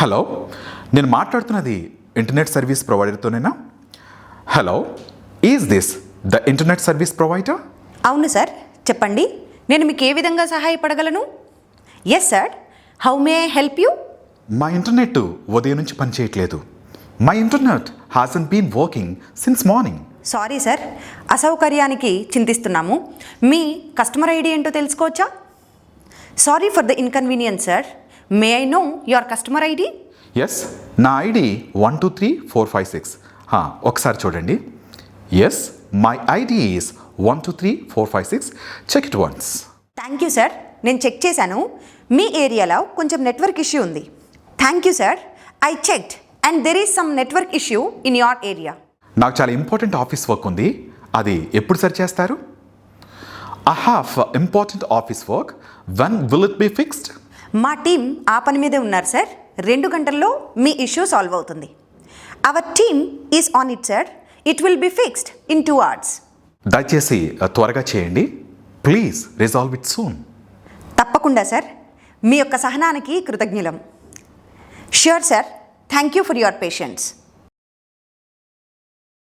Hello నేను మాట్లాడుతున్నది internet service ప్రొవైడర్తోనేనా? Hello is this the internet service provider? అవును sir చెప్పండి నేను మీకు ఏ విధంగా సహాయపడగలను? Yes sir how may I help you మా ఇంటర్నెట్ ఉదయం నుంచి పనిచేయట్లేదు my internet hasn't been working since morning sorry sir అసౌకర్యానికి చింతిస్తున్నాము. మీ కస్టమర్ ఐడి ఏంటో తెలుసుకోవచ్చా? Sorry for the inconvenience sir may I know your customer ID yes నా ID one two three four five six ఒకసారి చూడండి. Yes my ID is one two three four five six check it once thank you sir నేను check చేశాను. మీ ఏరియాలో కొంచెం network issue ఉంది. Thank you sir I checked and there is some network issue in your area నాకు చాలా important office work ఉంది. అది ఎప్పుడు సరి చేస్తారు? I have important office work when will it be fixed మా టీం ఆ పని మీదే ఉన్నారు సార్. రెండు గంటల్లో మీ ఇష్యూ సాల్వ్ అవుతుంది. Our team is on it sir it will be fixed in two hours దయచేసి త్వరగా చేయండి. ప్లీజ్ రిజాల్వ్ ఇట్ సూన్ తప్పకుండా సార్. మీ యొక్క సహనానికి కృతజ్ఞులం. Sure sir thank you for your patience